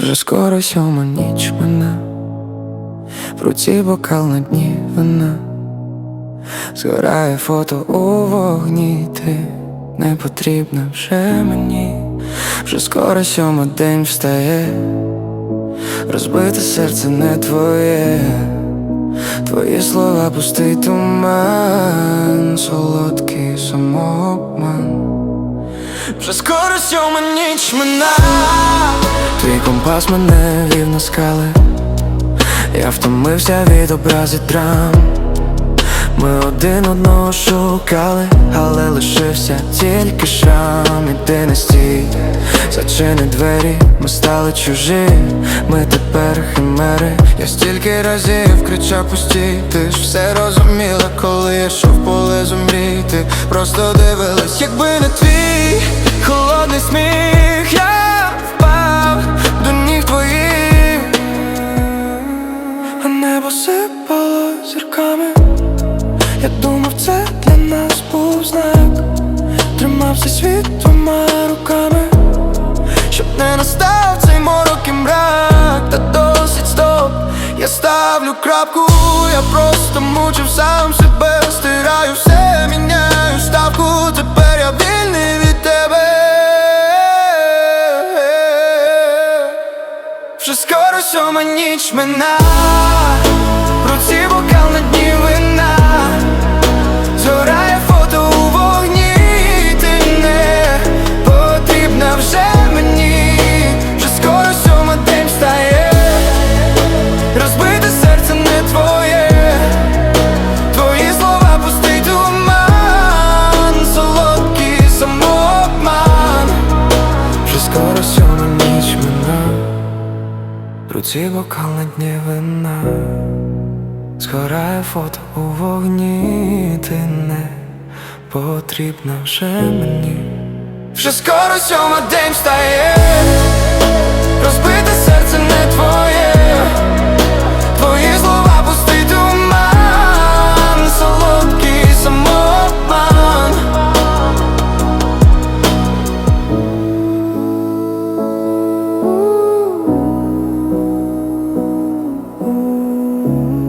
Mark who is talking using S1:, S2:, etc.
S1: Вже скоро сьома ніч мене, в руці бокал на дні вина, згорає фото у вогні, ти не потрібна вже мені, вже скоро сьома день встає, розбите серце не твоє, твої слова пустий туман, солодкий самообман. Вже скоро сьома ніч Твій компас мене вів на скали. Я втомився від образів драм. Ми один одного шукали, але лишився тільки шрам. Іди не стій, зачини двері, ми стали чужі, ми тепер химери. Я стільки разів кричав пусті, ти ж все розуміла, коли я йшов поле зумрій Ти просто дивилась, якби не твій холодний сміх, я сипало зірками. Я думав, це для нас був знак. Тримався світ двома руками. Щоб не настав цей морок і мрак. Та досить стоп, я ставлю крапку. Я просто мучив сам себе. Стираю все, міняю ставку. Тепер я вільний від тебе. Вже скоро сьома ніч мина руці бокал на дні вина. Згорає фото у вогні, ти не потрібна вже мені. Вже скоро сьома день встає, you.